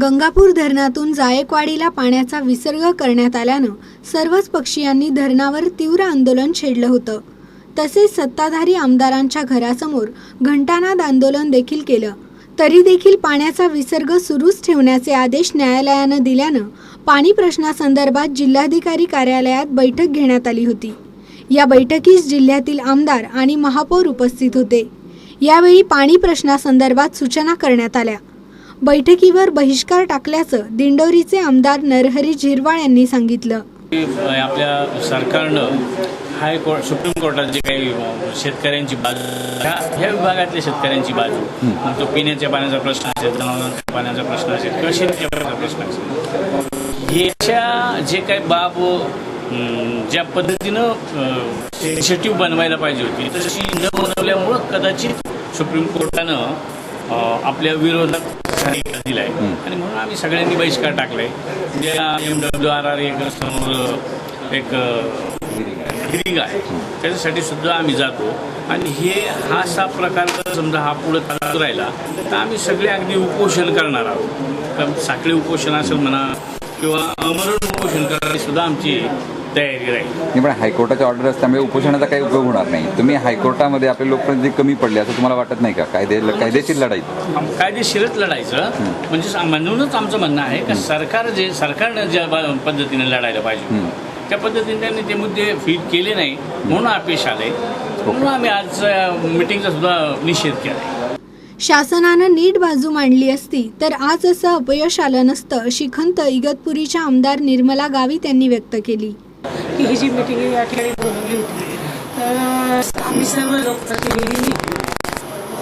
गंगापूर धरणातून जायकवाडीला पाण्याचा विसर्ग करण्यात आल्यानं सर्वच पक्षीयांनी धरणावर तीव्र आंदोलन छेडलं होतं. तसेच सत्ताधारी आमदारांच्या घरासमोर घंटानाद आंदोलन देखील केलं. तरी देखील पाण्याचा विसर्ग सुरूच ठेवण्याचे आदेश न्यायालयानं दिल्यानं पाणी प्रश्नासंदर्भात जिल्हाधिकारी कार्यालयात बैठक घेण्यात आली होती. या बैठकीस जिल्ह्यातील आमदार आणि महापौर उपस्थित होते. यावेळी पाणी प्रश्नासंदर्भात सूचना करण्यात आल्या. बैठकीवर बहिष्कार टाकल्याचं दिंडोरीचे आमदार नरहरी झिरवाळ यांनी सांगितलं. आपल्या सरकारनं हायकोर्ट सुप्रीम कोर्टात जे काही शेतकऱ्यांची बाजू ह्या ह्या विभागातल्या शेतकऱ्यांची बाजू. मग तो पिण्याच्या पाण्याचा प्रश्न असेल जनावरांच्या पाण्याचा प्रश्न असेल किंवा शेतीच्या पाण्याचा प्रश्न असेल. ह्याच्या जे काही बाब ज्या पद्धतीनं इनिशिएटिव्ह बनवायला पाहिजे होती तशी न बनवल्यामुळं कदाचित सुप्रीम कोर्टानं आपल्या विरोधात दिलाय आणि म्हणून आम्ही सगळ्यांनी बहिष्कार टाकलाय. एम डब्ल्यू आर आर एक समोर एक हिरिंग आहे. त्याच्यासाठी सुद्धा आम्ही जातो. आणि हे हा असा प्रकार समजा हा पुढे चालत राहिला तर आम्ही सगळे अगदी उपोषण करणार आहोत. साखळी उपोषण असेल म्हणा किंवा अमरण उपोषण करणारी सुद्धा आमची तयारी राहील नाही पण हायकोर्टाच्या ऑर्डर असल्यामुळे उपोषणाचा काही उपयोग होणार नाही. तुम्ही हायकोर्टामध्ये आपले लोकप्रतिनिधी कमी पडले असं तुम्हाला वाटत नाही का? कायदे कायदेशीर लढाई. आम- कायदेशीरच लढायचं. म्हणजे सा- म्हणूनच आमचं म्हणणं आहे का सरकार जे सरकारनं ज्या ब- पद्धतीने लढायला पाहिजे त्या पद्धतीने त्यांनी ते मुद्दे फीट केले नाही म्हणून अपेश आले. म्हणून आम्ही आज मिटिंगचा सुद्धा निषेध केला शासनानं नीट बाजू मांडली असती तर आज असं अपयश आलं नसतं अशी खंत इगतपुरीच्या आमदार निर्मला गावित यांनी व्यक्त केली. की ही जी मिटिंग या ठिकाणी बोलवली होती. तर आम्ही सर्व लोकप्रतिनिधींनी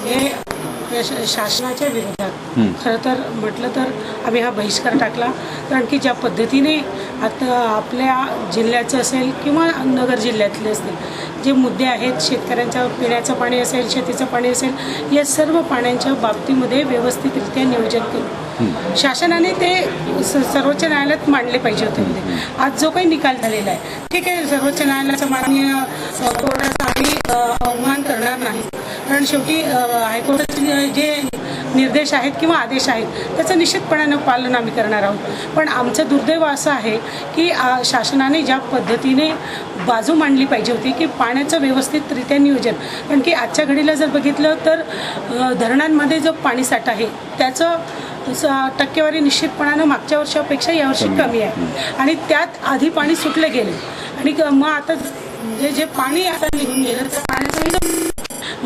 हे शासनाच्या विरोधात खरं तर म्हटलं तर आम्ही हा बहिष्कार टाकला. कारण की ज्या पद्धतीने आता आपल्या जिल्ह्याचं असेल किंवा नगर जिल्ह्यातले असतील जे मुद्दे आहेत शेतकऱ्यांच्या पिण्याचं पाणी असेल शेतीचं पाणी असेल या सर्व पाण्याच्या बाबतीमध्ये व्यवस्थितरित्या नियोजन करू शासनाने ते स- सर्वोच्च न्यायालयात मांडले पाहिजे होते. म्हणजे आज जो काही निकाल झालेला आहे ठीक आहे सर्वोच्च न्यायालयाचा माननीय कोर्टाचा आम्ही अवमान करणार नाही. कारण शेवटी हायकोर्टाचे जे निर्देश आहेत किंवा आदेश आहेत त्याचं निश्चितपणानं पालन आम्ही करणार आहोत. पण आमचं दुर्दैव असं आहे की शासनाने ज्या पद्धतीने बाजू मांडली पाहिजे होती की पाण्याचं व्यवस्थितरित्या नियोजन. कारण की आजच्या घडीला जर बघितलं तर धरणांमध्ये जो पाणीसाठा आहे त्याचं टक्केवारी निश्चितपणानं मागच्या वर्षापेक्षा यावर्षी कमी आहे. आणि त्यात आधी पाणी सुटलं गेले. आणि मग आता जे जे पाणी आता निघून गेलं त्या पाण्याचं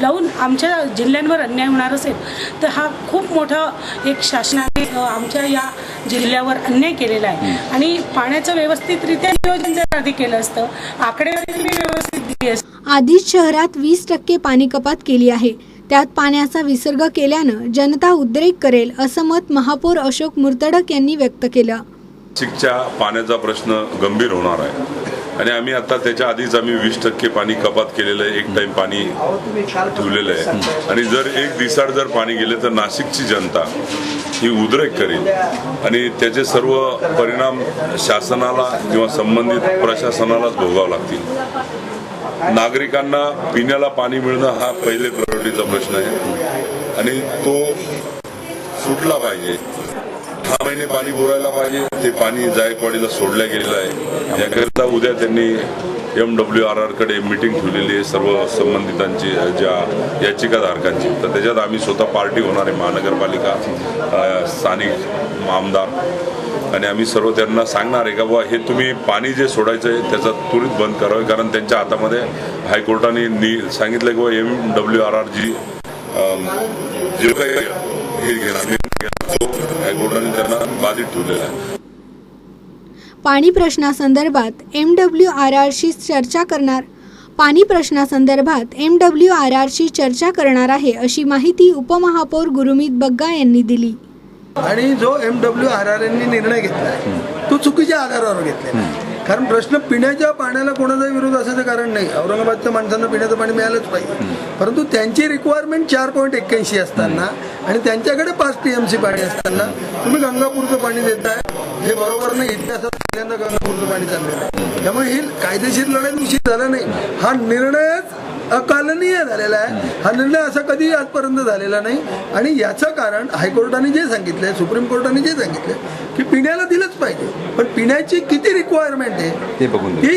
लावून आमच्या जिल्ह्यांवर अन्याय होणार असेल तर हा खूप मोठा एक शासनाने आमच्या या जिल्ह्यावर अन्याय केलेला आहे. आणि पाण्याचं व्यवस्थितरित्या नियोजन जर आधी केलं असतं आकडेवारी व्यवस्थित दिली असती. आधीच शहरात वीस टक्के पाणी कपात केली आहे. त्यात पाण्याचा विसर्ग केल्यानं जनता उद्रेक करेल असं मत महापौर अशोक मुर्तडक यांनी व्यक्त केलं. नाशिकच्या पाण्याचा प्रश्न गंभीर होणार आहे. आणि आम्ही आता त्याच्या आधीच आम्ही वीस टक्के पाणी कपात केलेलं आहे. एक टाइम पाणी ठेवलेलं आहे. आणि जर एक दिसाड जर पाणी गेले तर नाशिकची जनता ही उद्रेक करेल. आणि त्याचे सर्व परिणाम शासनाला किंवा संबंधित प्रशासनालाच भोगावं लागतील. नागरिकांना पिण्याला पाणी मिळणं हा पहिले प्रायोरिटीचा प्रश्न आहे. आणि तो सुटला पाहिजे. सहा महिने पाणी पुरायला पाहिजे. ते पाणी जायकवाडीला सोडलं गेलेलं आहे. याकरिता उद्या त्यांनी एम डब्ल्यू आर आरकडे मिटिंग ठेवलेली आहे सर्व संबंधितांची ज्या याचिकाधारकांची. तर त्याच्यात आम्ही स्वतः पार्टी होणार आहे महानगरपालिका स्थानिक आमदार. आणि आम्ही सर्व त्यांना सांगणार आहे का बुवा हे तुम्ही पाणी जे सोडायचं आहे त्याचा त्वरित बंद करावे. कारण त्यांच्या हातामध्ये हायकोर्टाने नि सांगितलं की बुवा एम डब्ल्यू आर आर जी जे काही हे घेणार निर्णय घेणार, तो हायकोर्टाने बाधित ठेवलेला आहे. पाणी प्रश्नासंदर्भात एम डब्ल्यू आर आरशी चर्चा करणार पाणी प्रश्नासंदर्भात एम डब्ल्यू आर आरशी चर्चा करणार आहे अशी माहिती उपमहापौर गुरुमीत बग्गा यांनी दिली. आणि जो एम डब्ल्यू आर आर यांनी निर्णय घेतला तो चुकीच्या आधारावर घेतलेला आहे. कारण प्रश्न पिण्याच्या पाण्याला कोणाचाही विरोध असायचं कारण नाही. औरंगाबादच्या माणसांना पिण्याचं पाणी मिळालंच पाहिजे. परंतु त्यांची रिक्वायरमेंट चार पॉईंट एक्क्याऐंशी असताना आणि त्यांच्याकडे पाच टी एम सी पाणी असताना तुम्ही गंगापूरचं पाणी देताय. हे बरोबर नाही. इतिहासात पहिल्यांदा गंगापूरचं पाणी चाललेलं आहे. त्यामुळे ही कायदेशीर लढाई निश्चित झाला नाही. हा निर्णयच अकालनीय झालेला आहे. हा निर्णय असा कधी आजपर्यंत झालेला नाही. आणि याचं कारण हायकोर्टाने जे सांगितलंय सुप्रीम कोर्टाने जे सांगितलंय की पिण्याला दिलंच पाहिजे. पण पिण्याची किती रिक्वायरमेंट आहे ते बघून घ्या.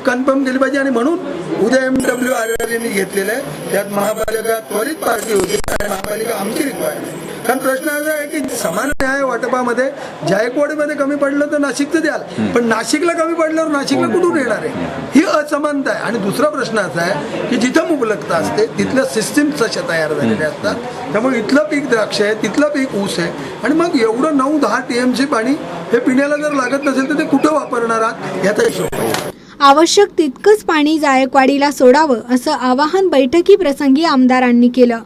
ही कन्फर्म केली पाहिजे आणि म्हणून उद्या एम डब्ल्यू आर आर यांनी घेतलेलं आहे. त्यात महापालिका त्वरित पार्टी होती आणि महापालिका आमची रिक्वायरमेंट कारण प्रश्न असा आहे की समान न्याय वाटपामध्ये जायकवाडीमध्ये कमी पडलं तर नाशिकचं द्याल. पण नाशिकला कमी पडल्यावर नाशिकला कुठून येणार आहे? ही असमानता आहे. आणि दुसरा प्रश्न असा आहे की जिथं मुबलकता असते तिथलं सिस्टीम तशा तयार झालेले असतात. त्यामुळे इथलं पीक द्राक्ष आहे तिथलं पीक ऊस आहे. आणि मग एवढं नऊ दहा टी एम सी पाणी हे पिण्याला जर लागत नसेल तर ते कुठं वापरणार आहात? याचा हिशोब. आवश्यक तितकंच पाणी जायकवाडीला सोडावं असं आवाहन बैठकी प्रसंगी आमदारांनी केलं.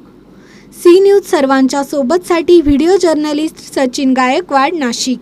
सी न्यूज सर्वांच्या सोबतसाठी व्हिडिओ जर्नलिस्ट सचिन गायकवाड नाशिक.